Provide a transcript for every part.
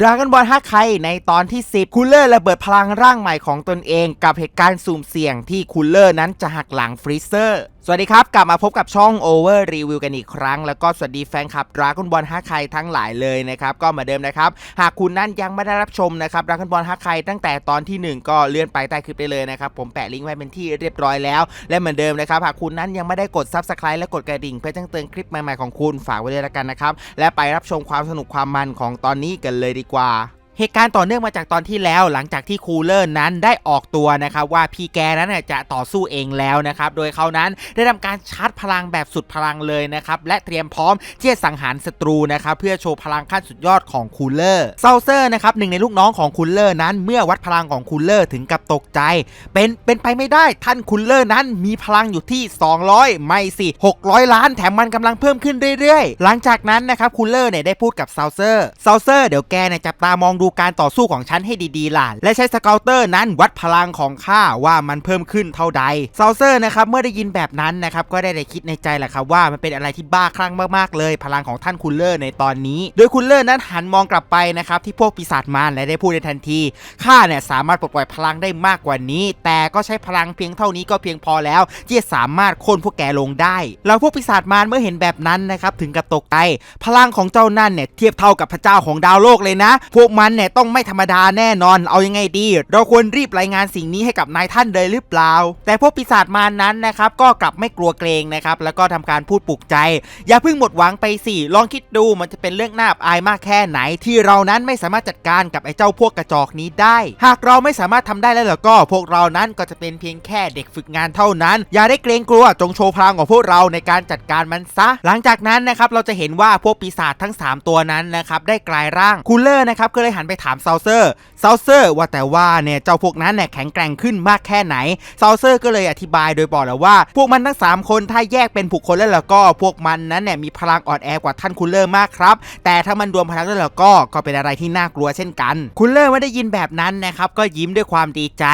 ดราก้อนบอลฮักไคในตอนที่ 10 คูลเลอร์ระเบิดพลังร่างใหม่ของตนเอง กับเหตุการณ์สุ่มเสี่ยงที่คูลเลอร์นั้นจะหักหลังฟรีเซอร์ สวัสดีครับ กลับมาพบกับช่อง Over Review กันอีกครั้ง แล้วก็สวัสดีแฟนคลับดราก้อนบอลฮักไคทั้งหลายเลยนะครับ ก็เหมาเดิมนะครับ หากคุณนั้นยังไม่ได้รับชมนะครับดราก้อนบอลฮักไคตั้งแต่ตอนที่ 1 ก็เลื่อนไปใต้คลิปได้เลยนะครับ ผมแปะลิงก์ไว้เป็นที่เรียบร้อยแล้ว และเหมือนเดิมนะครับ หากคุณนั้นยังไม่ได้กด Subscribe และกดกระดิ่งเพื่อแจ้งเตือนคลิปใหม่ๆของคุณฝากไว้เลยละกันนะครับและไปรับชมความสนุกความมันของตอนนี้กันเลยดีกว่า เหตุการณ์ต่อเนื่องมาจากตอนที่แล้ว หลังจากที่คูลเลอร์นั้นได้ออกตัวนะครับว่าพี่แกนั้นจะต่อสู้เองแล้วนะครับโดยเขานั้นได้ทำการชาร์จพลังแบบสุดพลังเลยนะครับและเตรียมพร้อมที่จะสังหารศัตรูนะครับเพื่อโชว์พลังขั้นสุดยอดของคูลเลอร์เซาเซอร์นะครับหนึ่งในลูกน้องของคูลเลอร์นั้น เมื่อวัดพลังของคูลเลอร์ถึงกับตกใจ เป็นเป็นไปไม่ได้ท่านคูลเลอร์นั้นมีพลังอยู่ที่ 200 ไม่สิ600 ล้านแถมมันกำลังเพิ่มขึ้นเรื่อยๆ หลังจากนั้นนะครับคูลเลอร์เนี่ยได้พูดกับเซาเซอร์เซาเซอร์เดี๋ยวแกเนี่ยจับตามองดูการต่อสู้ของฉันให้ดีๆล่ะ และใช้สเกลเตอร์นั้นวัดพลังของข้าว่ามันเพิ่มขึ้นเท่าใดเซาเซอร์นะครับเมื่อได้ยินแบบนั้นนะครับก็ได้ได้คิดในใจแหละครับว่ามันเป็นอะไรที่บ้าคลั่งมากๆเลย พลังของท่านคูลเลอร์ในตอนนี้ โดยคูลเลอร์นั้นหันมองกลับไปนะครับที่พวกปีศาจมารและได้พูดในทันทีข้าเนี่ยสามารถปลดปล่อยพลังได้มากกว่านี้ แต่ก็ใช้พลังเพียงเท่านี้ก็เพียงพอแล้วที่จะสามารถโค่นพวกแกลงได้แล้วพวกปีศาจมารเมื่อเห็นแบบนั้นนะครับถึงกับตกใจพลังของเจ้านั่นเนี่ยเทียบเท่ากับพระเจ้าของดาวโลกเลยนะ พวกมันเนี่ยต้องไม่ธรรมดาแน่นอน เอายังไงดี เราควรรีบรายงานสิ่งนี้ให้กับนายท่านเลยหรือเปล่า แต่พวกปีศาจมารนั้นนะครับก็กลับไม่กลัวเกรงนะครับแล้วก็ทำการพูดปลุกใจ อย่าเพิ่งหมดหวังไปสิลองคิดดูมันจะเป็นเรื่องน่าอับอายมากแค่ไหน ที่เรานั้นไม่สามารถจัดการกับไอ้เจ้าพวกกระจอกนี้ได้ หากเราไม่สามารถทำได้แล้วล่ะก็ พวกเรานั้นก็จะเป็นเพียงแค่เด็กฝึกงานเท่านั้น อย่าได้เกรงกลัวจงโชว์พลังของพวกเราในการจัดการมันซะ หลังจากนั้นนะครับเราจะเห็นว่าพวกปีศาจทั้ง 3 ตัวนั้นนะครับได้กลายร่างคูลเลอร์นะครับก็เลยหันไปถามเซาเซอร์เซาเซอร์ว่าแต่ว่าเนี่ยเจ้าพวกนั้นเนี่ยแข็งแกร่งขึ้นมากแค่ไหนเซาเซอร์ก็เลยอธิบายโดยบอกแล้วว่า พวกมันทั้ง 3 คนถ้าแยกเป็นบุคคลแล้วล่ะก็พวกมันนั้นเนี่ยมีพลังอ่อนแอกว่าท่านคูลเลอร์มากครับ แต่ถ้ามันรวมพลังแล้วล่ะก็ก็เป็นอะไรที่น่ากลัวเช่นกันคูลเลอร์ไม่ได้ยินแบบนั้นนะครับก็ยิ้มด้วยความดีใจ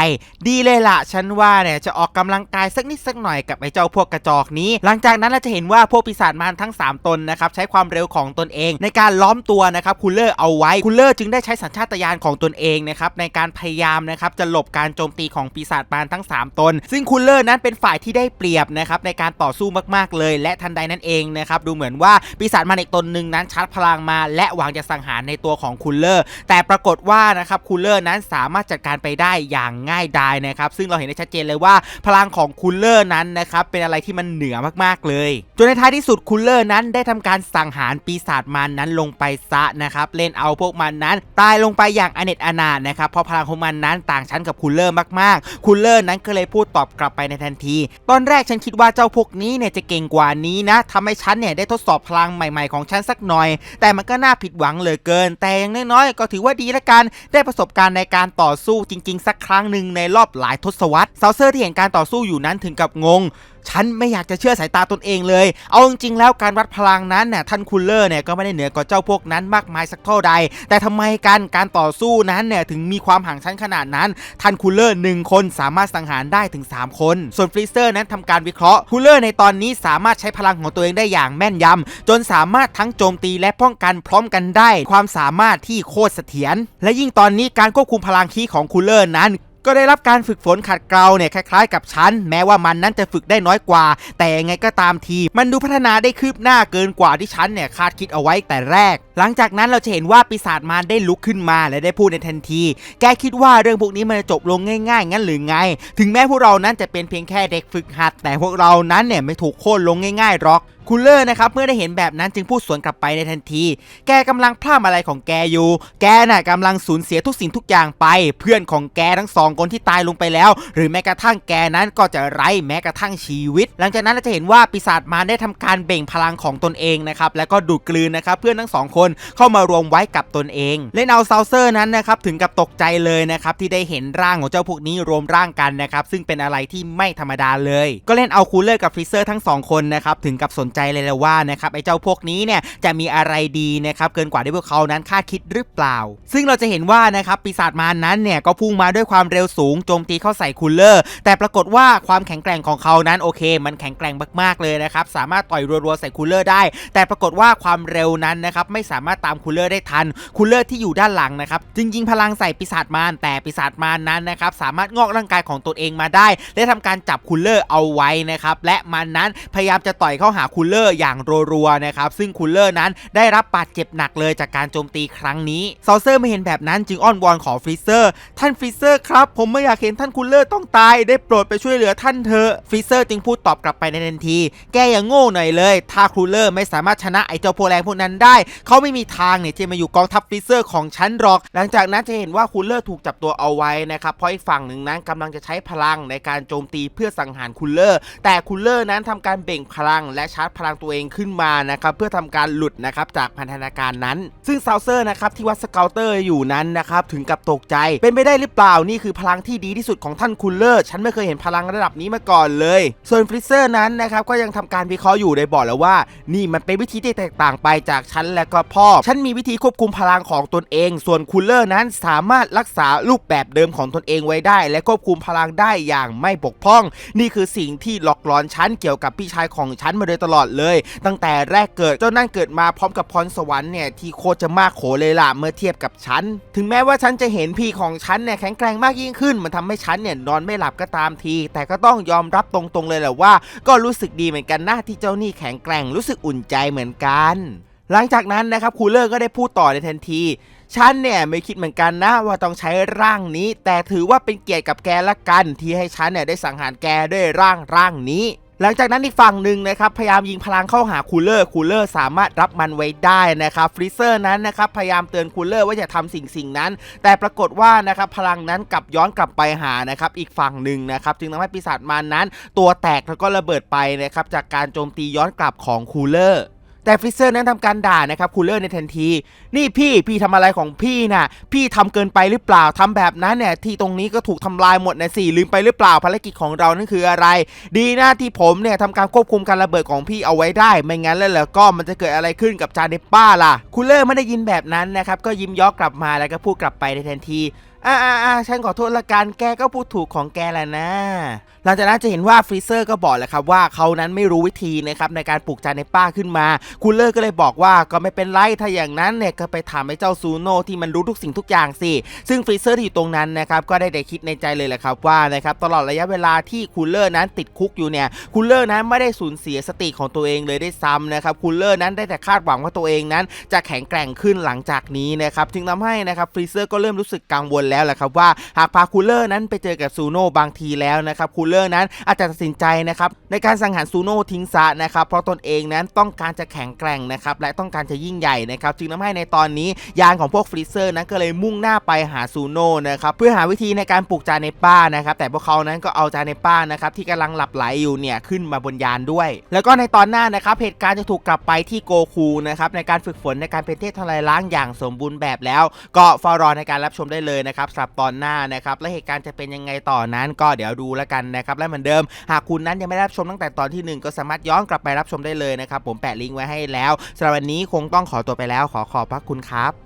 ดีเลยล่ะฉันว่าเนี่ยจะออกกำลังกายสักนิดสักหน่อยกับไอ้เจ้าพวกกระจอกนี้ หลังจากนั้นเราจะเห็นว่าพวกปีศาจมารทั้ง 3 ตนนะครับใช้ความเร็วของตนเอง ในการล้อมตัวนะครับคูลเลอร์เอาไว้คูลเลอร์จึงได้ใช้สัญชาตญาณของตนเองนะครับในการพยายามนะครับจะหลบการโจมตีของปีศาจมารทั้ง 3 ตน ซึ่งคูลเลอร์นั้นเป็นฝ่ายที่ได้เปรียบนะครับในการต่อสู้มากๆเลย และทันใดนั้นเองนะครับดูเหมือนว่าปีศาจมารอีกตนหนึ่งนั้นชาร์จพลังมา และหวังจะสังหารในตัวของคูลเลอร์ แต่ปรากฏว่านะครับคูลเลอร์นั้นสามารถจัดการไปได้อย่างง่ายดายนะครับซึ่งเราเห็นได้ชัดเจนเลยว่า พลังของคูลเลอร์นั้นนะครับเป็นอะไรที่มันเหนือมากๆเลยจนในท้ายที่สุดคูลเลอร์นั้นได้ทำการสังหารปีศาจมารนั้นลงไปซะนะครับเล่นเอาพวกมันนั้นตายลงไปอย่างอเนจอนาถนะครับเพราะพลังของมันนั้นต่างชั้นกับคูลเลอร์มากๆคูลเลอร์นั้นก็เลยพูดตอบกลับไปในทันที ตอนแรกฉันคิดว่าเจ้าพวกนี้เนี่ยจะเก่งกว่านี้นะทำให้ฉันเนี่ยได้ทดสอบพลังใหม่ๆของฉันสักหน่อย แต่มันก็น่าผิดหวังเหลือเกิน แต่อย่างน้อยๆก็ถือว่าดีละกันได้ประสบการณ์ในการต่อสู้จริง ๆ สักครั้งหนึ่งในรอบหลายทศวรรษเซาเซอร์ที่เห็นการต่อสู้อยู่นั้นถึงกับงง ฉันไม่อยากจะเชื่อสายตาตนเองเลย เอาจริงๆแล้วการวัดพลังนั้นเนี่ยท่านคูลเลอร์เนี่ยก็ไม่ได้เหนือกว่าเจ้าพวกนั้นมากมายสักเท่าใด แต่ทำไมการการต่อสู้นั้นเนี่ยถึงมีความห่างชั้นขนาดนั้นท่านคูลเลอร์หนึ่งคนสามารถสังหารได้ถึง 3 คน ส่วนฟรีเซอร์นั้นทำการวิเคราะห์คูลเลอร์ในตอนนี้สามารถใช้พลังของตัวเองได้อย่างแม่นยำจนสามารถทั้งโจมตีและป้องกันพร้อมกันได้ ความสามารถที่โคตรเสถียรและยิ่งตอนนี้การควบคุมพลังคีของคูลเลอร์นั้น ก็ได้รับการฝึกฝนขัดเกลาเนี่ยคล้าย ๆ กับฉัน แม้ว่ามันนั้นจะฝึกได้น้อยกว่า แต่ยังไงก็ตามที มันดูพัฒนาได้คืบหน้าเกินกว่าที่ฉันเนี่ยคาดคิดเอาไว้แต่แรก หลังจากนั้นเราจะเห็นว่าปีศาจมารได้ลุกขึ้นมาและได้พูดในทันที แกคิดว่าเรื่องพวกนี้มันจะจบลงง่าย ๆ งั้นหรือไง ถึงแม้พวกเรานั้นจะเป็นเพียงแค่เด็กฝึกหัด แต่พวกเรานั้นเนี่ยไม่ถูกโค่นลงง่ายๆหรอก คูลเลอร์นะครับเมื่อได้เห็นแบบนั้นจึงพูดสวนกลับไปในทันที แกกำลังพลาดอะไรของแกอยู่ แกน่ะกำลังสูญเสียทุกสิ่งทุกอย่างไป เพื่อนของแกทั้งสองคนที่ตายลงไปแล้ว หรือแม้กระทั่งแกนั้นก็จะไร้แม้กระทั่งชีวิต หลังจากนั้นเราจะเห็นว่าปีศาจมารได้ทำการเบ่งพลังของตนเองนะครับแล้วก็ดูดกลืนนะครับเพื่อนทั้งสองคนเข้ามารวมไว้กับตนเองเลนเอาซาวเซอร์นั้นนะครับถึงกับตกใจเลยนะครับที่ได้เห็นร่างของเจ้าพวกนี้รวมร่างกันนะครับซึ่งเป็นอะไรที่ไม่ธรรมดาเลย ก็เล่นเอาคูลเลอร์กับฟรีเซอร์ทั้งสองคนนะครับถึงกับสนใจเลยและว่านะครับไอ้เจ้าพวกนี้เนี่ยจะมีอะไรดีนะครับเกินกว่าที่พวกเขานั้นคาดคิดหรือเปล่า ซึ่งเราจะเห็นว่านะครับปีศาจมารนั้นเนี่ยก็พุ่งมาด้วยความเร็วสูงโจมตีเข้าใส่คูลเลอร์ แต่ปรากฏว่าความแข็งแกร่งของเขานั้นโอเค มันแข็งแกร่งมากๆเลยนะครับสามารถต่อยรัวๆใส่คูลเลอร์ได้ แต่ปรากฏว่าความเร็วนั้นนะครับไม่สามารถตามคูลเลอร์ได้ทันคูลเลอร์ที่อยู่ด้านหลังนะครับจริงพลังใส่ปีศาจมารแต่ปีศาจมารนั้นนะครับสามารถงอกร่างกายของตนเองมาได้ และทำการจับคูลเลอร์เอาไว้นะครับและมันนั้นพยายามจะต่อยเข้าหาคูลเลอร์อย่างรัวๆนะครับซึ่งคูลเลอร์นั้นได้รับบาดเจ็บหนักเลยจากการโจมตีครั้งนี้ซอเซอร์ไม่เห็นแบบนั้นจึงอ้อนวอนขอฟรีเซอร์ท่านฟรีเซอร์ครับ ผมไม่อยากเห็นท่านคูลเลอร์ต้องตายได้โปรดไปช่วยเหลือท่านเถอะฟรีเซอร์จึงพูดตอบกลับไปในทันที แกอย่างโง่หน่อยเลย ถ้าคูลเลอร์ไม่สามารถชนะไอ้เจ้าโพแรงพวกนั้นได้ เขาไม่มีทางเนี่ยที่มาอยู่กองทัพฟรีเซอร์ของฉันหรอก หลังจากนั้นจะเห็นว่าคูลเลอร์ถูกจับตัวเอาไว้นะครับเพราะอีกฝั่งหนึ่งนั้นกำลังจะใช้พลังในการโจมตีเพื่อสังหารคูลเลอร์ แต่คูลเลอร์นั้นทำการเบ่งพลังและชาร์จพลังตัวเองขึ้นมานะครับเพื่อทำการหลุดนะครับจากพันธนาการนั้น ซึ่งซาวเซอร์นะครับที่วัดสเกลเตอร์อยู่นั้นนะครับถึงกับตกใจเป็นไปได้หรือเปล่านี่คือพลังที่ดีที่สุดของท่านคูลเลอร์ฉันไม่เคยเห็นพลังระดับนี้มาก่อนเลย ส่วนฟริเซอร์นั้นนะครับก็ยังทำการวิเคราะห์อยู่โดยบอกแล้วว่า นี่มันเป็นวิธีที่แตกต่างไปจากฉันและก็พ่อ ฉันมีวิธีควบคุมพลังของตนเอง ส่วนคูลเลอร์นั้นสามารถรักษารูปแบบเดิมของตนเองไว้ได้ และควบคุมพลังได้อย่างไม่บกพร่อง นี่คือสิ่งที่หลอกหลอนฉันเกี่ยวกับพี่ชายของฉันมาโดยตลอดเลย ตั้งแต่แรกเกิดจนนั่นเกิดมาพร้อมกับพรสวรรค์เนี่ยที่โคตรจะมากโขเลยล่ะเมื่อเทียบกับฉัน ถึงแม้ว่าฉันจะเห็นพี่ของฉันเนี่ยแข็งแกร่งมากยิ่งขึ้น มันทำให้ฉันเนี่ยนอนไม่หลับก็ตามที แต่ก็ต้องยอมรับตรงๆเลยแหละว่า ก็รู้สึกดีเหมือนกันนะที่เจ้านี่แข็งแกร่งรู้สึกอุ่นใจเหมือนกัน หลังจากนั้นนะครับคูเลอร์ก็ได้พูดต่อในทันทีฉันเนี่ยไม่คิดเหมือนกันนะว่าต้องใช้ร่างนี้ แต่ถือว่าเป็นเกียรติกับแกละกัน ที่ให้ฉันเนี่ยได้สังหารแกด้วยร่างร่างนี้ หลังจากนั้นอีกฝั่งหนึ่งนะครับพยายามยิงพลังเข้าหาคูลเลอร์คูลเลอร์สามารถรับมันไว้ได้นะครับฟรีเซอร์นั้นนะครับพยายามเตือนคูลเลอร์ว่าอย่าทำสิ่งสิ่งนั้น แต่ปรากฏว่านะครับพลังนั้นกลับย้อนกลับไปหานะครับอีกฝั่งหนึ่งนะครับจึงทำให้ปีศาจมารนั้น ตัวแตกแล้วก็ระเบิดไปนะครับจากการโจมตีย้อนกลับของคูลเลอร์ แต่ฟริเซอร์นั้นทำการด่านะครับคูลเลอร์ในทันที นี่พี่พี่ทำอะไรของพี่น่ะ พี่ทำเกินไปหรือเปล่าทำแบบนั้นเนี่ยที่ตรงนี้ก็ถูกทำลายหมดนะสิลืมไปหรือเปล่าภารกิจของเรานั่นคืออะไร ดีนะที่ผมเนี่ยทำการควบคุมการระเบิดของพี่เอาไว้ได้ ไม่งั้นแล้วแล้วก็มันจะเกิดอะไรขึ้นกับจานเนป้าล่ะคูลเลอร์ไม่ได้ยินแบบนั้นนะครับก็ยิ้มย้อกลับมาแล้วก็พูดกลับไปในทันทีอ่าอ่าอ่าฉันขอโทษละกันแกก็พูดถูกของแกแหละนะ หลังจากนั้นจะเห็นว่าฟรีเซอร์ก็บอกแหละครับว่าเขานั้นไม่รู้วิธีนะครับในการปลูกจานในป้าขึ้นมา คูลเลอร์ก็เลยบอกว่าก็ไม่เป็นไรถ้าอย่างนั้นเนี่ยก็ไปถามไอ้เจ้าซูโน่ที่มันรู้ทุกสิ่งทุกอย่างสิ ซึ่งฟรีเซอร์ที่อยู่ตรงนั้นนะครับก็ได้แต่คิดในใจเลยแหละครับว่านะครับตลอดระยะเวลาที่คูลเลอร์นั้นติดคุกอยู่เนี่ยคูลเลอร์นั้นไม่ได้สูญเสียสติของตัวเองเลยได้ซ้ำนะครับคูลเลอร์นั้นได้แต่คาดหวังว่าตัวเองนั้น จะแข็งแกร่งขึ้นหลังจากนี้นะครับจึงทำให้นะครับฟรีเซอร์ก็เริ่มรู้สึกกังวลแล้วแหละครับว่าหากพาคูลเลอร์นั้นไปเจอกับซูโน่บางทีแล้วนะครับคูลเลอร์นั้น อาจจะตัดสินใจนะครับในการสังหารซูโน่ทิ้งซะนะครับเพราะตนเองนั้นต้องการจะแข็งแกร่งนะครับและต้องการจะยิ่งใหญ่นะครับจึงทำให้ในตอนนี้ยานของพวกฟรีเซอร์นั้นก็เลยมุ่งหน้าไปหาซูโน่นะครับเพื่อหาวิธีในการปลุกจานในป้านะครับแต่พวกเขานั้นก็เอาจานในป้านะครับที่กำลังหลับไหลอยู่เนี่ยขึ้นมาบนยานด้วย แล้วก็ในตอนหน้านะครับเหตุการณ์จะถูกกลับไปที่โกคูนะครับในการฝึกฝนในการเป็นเทพทลายล้างอย่างสมบูรณ์แบบแล้ว ก็เฝ้ารอในการรับชมได้เลยนะครับสำหรับตอนหน้านะครับและเหตุการณ์จะเป็นยังไงต่อนั้นก็เดี๋ยวดูแล้วกันนะครับครับและเหมือนเดิม หากคุณนั้นยังไม่ได้รับชมตั้งแต่ตอนที่หนึ่งก็สามารถย้อนกลับไปรับชมได้เลยนะครับผมแปะลิงก์ไว้ให้แล้วสำหรับวันนี้คงต้องขอตัวไปแล้วขอขอบพระคุณครับ